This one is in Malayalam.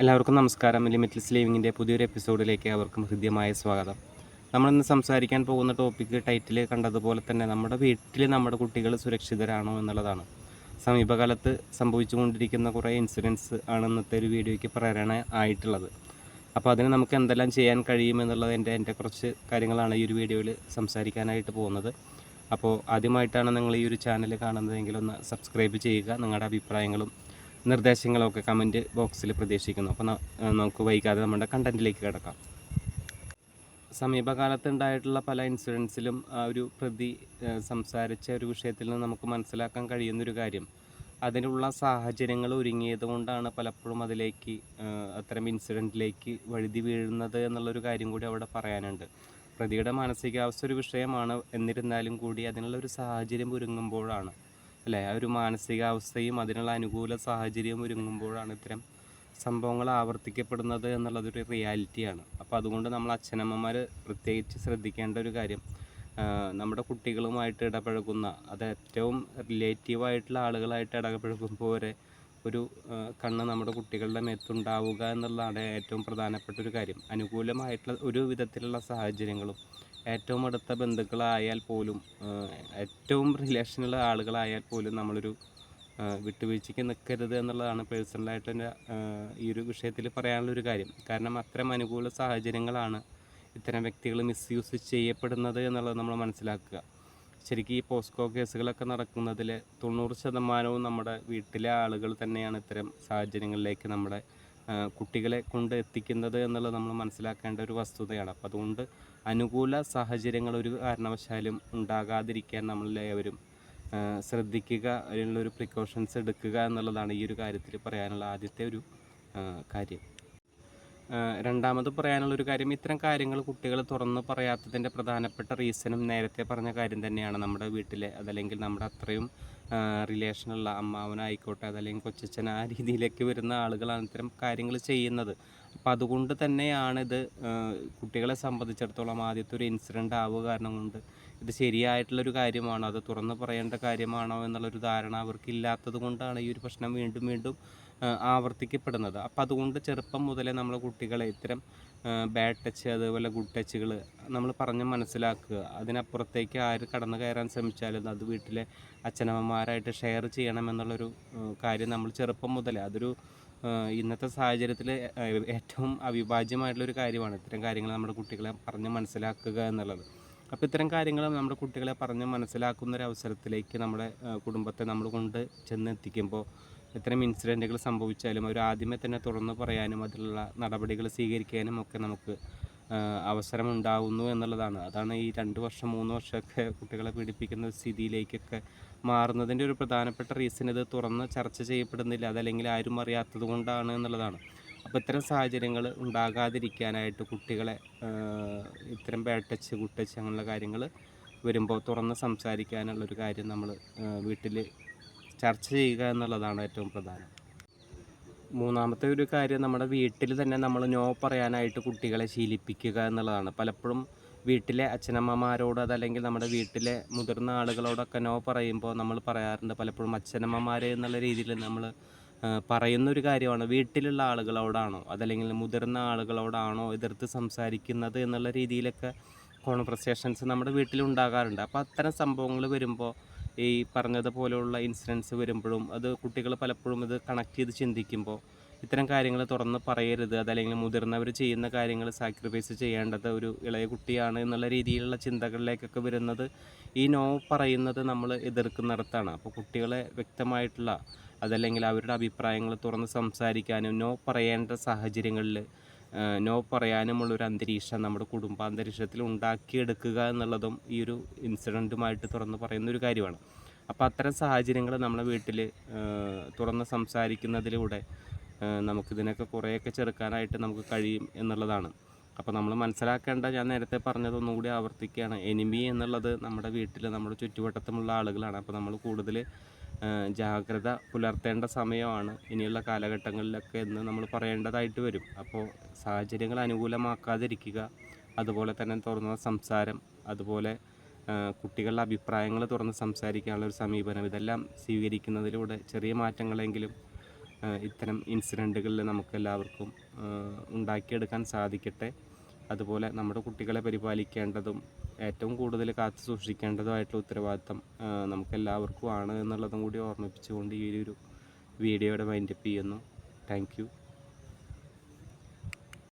എല്ലാവർക്കും നമസ്കാരം. ലിമിറ്റ്ലെസ് ലിവിങ്ങിന്റെ പുതിയൊരു എപ്പിസോഡിലേക്ക് അവർക്കും ഹൃദ്യമായ സ്വാഗതം. നമ്മളിന്ന് സംസാരിക്കാൻ പോകുന്ന ടോപ്പിക്ക് ടൈറ്റിൽ കണ്ടതുപോലെ തന്നെ നമ്മുടെ വീട്ടിൽ നമ്മുടെ കുട്ടികൾ സുരക്ഷിതരാണോ എന്നുള്ളതാണ്. സമീപകാലത്ത് സംഭവിച്ചുകൊണ്ടിരിക്കുന്ന കുറേ ഇൻസിഡൻസ് ആണ് ഇന്നത്തെ ഒരു വീഡിയോയ്ക്ക് പ്രേരണ ആയിട്ടുള്ളത്. അപ്പോൾ അതിന് നമുക്ക് എന്തെല്ലാം ചെയ്യാൻ കഴിയുമെന്നുള്ളത് എന്റെ എന്റെ കുറച്ച് കാര്യങ്ങളാണ് ഈ ഒരു വീഡിയോയിൽ സംസാരിക്കാനായിട്ട് പോകുന്നത്. അപ്പോൾ ആദ്യമായിട്ടാണ് നിങ്ങൾ ഈ ഒരു ചാനൽ കാണുന്നതെങ്കിൽ ഒന്ന് സബ്സ്ക്രൈബ് ചെയ്യുക. നിങ്ങളുടെ അഭിപ്രായങ്ങളും നിർദ്ദേശങ്ങളൊക്കെ കമന്റ് ബോക്സിൽ പ്രതീക്ഷിക്കുന്നു. അപ്പോൾ നമുക്ക് വൈകാതെ നമ്മുടെ കണ്ടന്റിലേക്ക് കിടക്കാം. സമീപകാലത്തുണ്ടായിട്ടുള്ള പല ഇൻസിഡൻസിലും ഒരു പ്രതി സംസാരിച്ച ഒരു വിഷയത്തിൽ നിന്ന് നമുക്ക് മനസ്സിലാക്കാൻ കഴിയുന്നൊരു കാര്യം. അതിനുള്ള സാഹചര്യങ്ങൾ ഒരുങ്ങിയത് കൊണ്ടാണ് പലപ്പോഴും അതിലേക്ക് അത്തരം ഇൻസിഡന്റിലേക്ക് വഴുതി വീഴുന്നത് എന്നുള്ളൊരു കാര്യം കൂടി അവിടെ പറയാനുണ്ട്. പ്രതിയുടെ മാനസികാവസ്ഥ ഒരു വിഷയമാണ്. എന്നിരുന്നാലും കൂടി അതിനുള്ള ഒരു സാഹചര്യം ഒരുങ്ങുമ്പോഴാണ്. അല്ലേ? ആ ഒരു മാനസികാവസ്ഥയും അതിനുള്ള അനുകൂല സാഹചര്യവും ഒരുങ്ങുമ്പോഴാണ് ഇത്തരം സംഭവങ്ങൾ ആവർത്തിക്കപ്പെടുന്നത് എന്നുള്ളതൊരു റിയാലിറ്റിയാണ്. അപ്പോൾ അതുകൊണ്ട് നമ്മൾ അച്ഛനമ്മമാർ പ്രത്യേകിച്ച് ശ്രദ്ധിക്കേണ്ട ഒരു കാര്യം നമ്മുടെ കുട്ടികളുമായിട്ട് ഇടപഴകുന്ന അത് ഏറ്റവും റിലേറ്റീവായിട്ടുള്ള ആളുകളായിട്ട് ഇടപഴകുമ്പോൾ വരെ ഒരു കണ്ണ് നമ്മുടെ കുട്ടികളുടെ മേത്തുണ്ടാവുക എന്നുള്ളതാണ് ഏറ്റവും പ്രധാനപ്പെട്ട ഒരു കാര്യം. അനുകൂലമായിട്ടുള്ള ഒരു വിധത്തിലുള്ള സാഹചര്യങ്ങളും ഏറ്റവും അടുത്ത ബന്ധുക്കളായാൽ പോലും ഏറ്റവും റിലേഷനുള്ള ആളുകളായാൽ പോലും നമ്മളൊരു വിട്ടുവീഴ്ചയ്ക്ക് നിൽക്കരുത് എന്നുള്ളതാണ് പേഴ്സണലായിട്ട് എന്റെ ഈ ഒരു വിഷയത്തിൽ പറയാനുള്ളൊരു കാര്യം. കാരണം അത്തരം അനുകൂല സാഹചര്യങ്ങളാണ് ഇത്തരം വ്യക്തികൾ മിസ്യൂസ് ചെയ്യപ്പെടുന്നത് എന്നുള്ളത് നമ്മൾ മനസ്സിലാക്കുക. ശരിക്കും ഈ പോസ്കോ കേസുകളൊക്കെ നടക്കുന്നതിൽ തൊണ്ണൂറ് ശതമാനവും നമ്മുടെ വീട്ടിലെ ആളുകൾ തന്നെയാണ് ഇത്തരം സാഹചര്യങ്ങളിലേക്ക് നമ്മുടെ കുട്ടികളെ കൊണ്ട് എത്തിക്കുന്നത് എന്നുള്ളത് നമ്മൾ മനസ്സിലാക്കേണ്ട ഒരു വസ്തുതയാണ്. അപ്പോൾ അതുകൊണ്ട് അനുകൂല സാഹചര്യങ്ങൾ ഒരു കാരണവശാലും ഉണ്ടാകാതിരിക്കാൻ നമ്മളെല്ലാവരും ശ്രദ്ധിക്കുക അതിനുള്ളൊരു പ്രിക്കോഷൻസ് എടുക്കുക എന്നുള്ളതാണ് ഈ ഒരു കാര്യത്തിൽ പറയാനുള്ള ആദ്യത്തെ ഒരു കാര്യം. രണ്ടാമത് പറയാനുള്ള ഒരു കാര്യം ഇത്തരം കാര്യങ്ങൾ കുട്ടികൾ തുറന്ന് പറയാത്തതിന്റെ പ്രധാനപ്പെട്ട റീസണും നേരത്തെ പറഞ്ഞ കാര്യം തന്നെയാണ് നമ്മുടെ വീട്ടിലെ അതല്ലെങ്കിൽ നമ്മുടെ അത്രയും റിലേഷനുള്ള അമ്മാവനായിക്കോട്ടെ അതല്ലെങ്കിൽ കൊച്ചച്ഛൻ ആ രീതിയിലേക്ക് വരുന്ന ആളുകളാണ് ഇത്തരം കാര്യങ്ങൾ ചെയ്യുന്നത്. അപ്പം അതുകൊണ്ട് തന്നെയാണ് ഇത് കുട്ടികളെ സംബന്ധിച്ചിടത്തോളം ആദ്യത്തെ ഒരു ഇൻസിഡന്റ് ആവുക കാരണം കൊണ്ട് ഇത് ശരിയായിട്ടുള്ളൊരു കാര്യമാണോ. അത് തുറന്ന് പറയേണ്ട കാര്യമാണോ എന്നുള്ളൊരു ധാരണ അവർക്കില്ലാത്തത് കൊണ്ടാണ് ഈ ഒരു പ്രശ്നം വീണ്ടും വീണ്ടും ആവർത്തിക്കപ്പെടുന്നത്. അപ്പം അതുകൊണ്ട് ചെറുപ്പം മുതലേ നമ്മൾ കുട്ടികളെ ഇത്തരം ബാഡ് ടച്ച് അതുപോലെ ഗുഡ് ടച്ചുകൾ നമ്മൾ പറഞ്ഞ് മനസ്സിലാക്കുക. അതിനപ്പുറത്തേക്ക് ആര് കടന്നു കയറാൻ ശ്രമിച്ചാലും അത് വീട്ടിലെ അച്ഛനമ്മമാരായിട്ട് ഷെയർ ചെയ്യണമെന്നുള്ളൊരു കാര്യം നമ്മൾ ചെറുപ്പം മുതലേ. അതൊരു ഇന്നത്തെ സാഹചര്യത്തിൽ ഏറ്റവും അവിഭാജ്യമായിട്ടുള്ളൊരു കാര്യമാണ് ഇത്തരം കാര്യങ്ങൾ നമ്മുടെ കുട്ടികളെ പറഞ്ഞ് മനസ്സിലാക്കുക എന്നുള്ളത്. അപ്പോൾ ഇത്തരം കാര്യങ്ങൾ നമ്മുടെ കുട്ടികളെ പറഞ്ഞ് മനസ്സിലാക്കുന്ന ഒരു അവസരത്തിലേക്ക് നമ്മുടെ കുടുംബത്തെ നമ്മൾ കൊണ്ട് ചെന്നെത്തിക്കുമ്പോൾ ഇത്തരം ഇൻസിഡന്റുകൾ സംഭവിച്ചാലും അവർ ആദ്യമേ തന്നെ തുറന്നു പറയാനും അതിലുള്ള നടപടികൾ സ്വീകരിക്കാനും ഒക്കെ നമുക്ക് അവസരമുണ്ടാവുന്നു എന്നുള്ളതാണ്. അതാണ് ഈ രണ്ട് വർഷം മൂന്ന് വർഷമൊക്കെ കുട്ടികളെ പീഡിപ്പിക്കുന്ന സ്ഥിതിയിലേക്കൊക്കെ മാറുന്നതിന്റെ ഒരു പ്രധാനപ്പെട്ട റീസൺ ഇത് തുറന്ന് ചർച്ച ചെയ്യപ്പെടുന്നില്ല. അതല്ലെങ്കിൽ ആരും അറിയാത്തത് കൊണ്ടാണ് എന്നുള്ളതാണ്. അപ്പോൾ ഇത്തരം സാഹചര്യങ്ങൾ ഉണ്ടാകാതിരിക്കാനായിട്ട് കുട്ടികളെ ഇത്തരം ബാഡ് ടച്ച് ഗുഡ് ടച്ച് അങ്ങനെയുള്ള കാര്യങ്ങൾ വരുമ്പോൾ തുറന്ന് സംസാരിക്കാനുള്ളൊരു കാര്യം നമ്മൾ വീട്ടിൽ ചർച്ച ചെയ്യുക എന്നുള്ളതാണ് ഏറ്റവും പ്രധാനം. മൂന്നാമത്തെ ഒരു കാര്യം നമ്മുടെ വീട്ടിൽ തന്നെ നമ്മൾ നോ പറയാനായിട്ട് കുട്ടികളെ ശീലിപ്പിക്കുക എന്നുള്ളതാണ്. പലപ്പോഴും വീട്ടിലെ അച്ഛനമ്മമാരോട് അതല്ലെങ്കിൽ നമ്മുടെ വീട്ടിലെ മുതിർന്ന ആളുകളോടൊക്കെ നോ പറയുമ്പോൾ നമ്മൾ പറയാറുണ്ട്. പലപ്പോഴും അച്ഛനമ്മമാർ എന്നുള്ള രീതിയിൽ നമ്മൾ പറയുന്നൊരു കാര്യമാണ്. വീട്ടിലുള്ള ആളുകളോടാണോ അതല്ലെങ്കിൽ മുതിർന്ന ആളുകളോടാണോ എതിർത്ത് സംസാരിക്കുന്നത് എന്നുള്ള രീതിയിലൊക്കെ കോൺവെർസേഷൻസ് നമ്മുടെ വീട്ടിലുണ്ടാകാറുണ്ട് അപ്പോൾ അത്തരം സംഭവങ്ങൾ വരുമ്പോൾ ഈ പറഞ്ഞതുപോലെയുള്ള ഇൻസിഡൻസ് വരുമ്പോഴും അത് കുട്ടികൾ പലപ്പോഴും ഇത് കണക്ട് ചെയ്ത് ചിന്തിക്കുമ്പോൾ ഇത്തരം കാര്യങ്ങൾ തുറന്ന് പറയരുത് അതല്ലെങ്കിൽ മുതിർന്നവർ ചെയ്യുന്ന കാര്യങ്ങൾ സാക്രിഫൈസ് ചെയ്യേണ്ടത് ഒരു ഇളയ കുട്ടിയാണ് എന്നുള്ള രീതിയിലുള്ള ചിന്തകളിലേക്കൊക്കെ വരുന്നത് ഈ നോ പറയുന്നത് നമ്മൾ എതിർക്കുന്നിടത്താണ്. അപ്പോൾ കുട്ടികളെ വ്യക്തമായിട്ടുള്ള അതല്ലെങ്കിൽ അവരുടെ അഭിപ്രായങ്ങൾ തുറന്ന് സംസാരിക്കാനും നോ പറയേണ്ട സാഹചര്യങ്ങളിൽ നോ പറയാനുമുള്ളൊരു അന്തരീക്ഷം നമ്മുടെ കുടുംബാന്തരീക്ഷത്തിൽ ഉണ്ടാക്കിയെടുക്കുക എന്നുള്ളതും ഈ ഒരു ഇൻസിഡന്റുമായിട്ട് തുറന്ന് പറയുന്ന ഒരു കാര്യമാണ്. അപ്പോൾ അത്തരം സാഹചര്യങ്ങൾ നമ്മളെ വീട്ടിൽ തുറന്ന് സംസാരിക്കുന്നതിലൂടെ നമുക്കിതിനൊക്കെ കുറേയൊക്കെ ചെറുക്കാനായിട്ട് നമുക്ക് കഴിയും എന്നുള്ളതാണ്. അപ്പോൾ നമ്മൾ മനസ്സിലാക്കേണ്ട ഞാൻ നേരത്തെ പറഞ്ഞതൊന്നും കൂടി ആവർത്തിക്കുകയാണ്. എനിമി എന്നുള്ളത് നമ്മുടെ വീട്ടിൽ നമ്മുടെ ചുറ്റുവട്ടത്തുമുള്ള ആളുകളാണ്. അപ്പോൾ നമ്മൾ കൂടുതൽ ജാഗ്രത പുലർത്തേണ്ട സമയമാണ്. ഇനിയുള്ള കാലഘട്ടങ്ങളിലൊക്കെ എന്ന് നമ്മൾ പറയേണ്ടതായിട്ട് വരും. അപ്പോൾ സാഹചര്യങ്ങൾ അനുകൂലമാക്കാതിരിക്കുക അതുപോലെ തന്നെ തുറന്ന സംസാരം അതുപോലെ കുട്ടികളുടെ അഭിപ്രായങ്ങൾ തുറന്ന് സംസാരിക്കാനുള്ള ഒരു സമീപനം ഇതെല്ലാം സ്വീകരിക്കുന്നതിലൂടെ ചെറിയ മാറ്റങ്ങളെങ്കിലും ഇത്തരം ഇൻസിഡന്റുകളിൽ നമുക്കെല്ലാവർക്കും ഉണ്ടാക്കിയെടുക്കാൻ സാധിക്കട്ടെ. അതുപോലെ നമ്മുടെ കുട്ടികളെ പരിപാലിക്കേണ്ടതും ഏറ്റവും കൂടുതൽ കാത്തു സൂക്ഷിക്കേണ്ടതുമായിട്ടുള്ള ഉത്തരവാദിത്തം നമുക്കെല്ലാവർക്കും ആണ് എന്നുള്ളതും കൂടി ഓർമ്മിപ്പിച്ചുകൊണ്ട് ഈ ഒരു വീഡിയോയുടെ വൈൻഡപ്പ് ചെയ്യുന്നു. താങ്ക്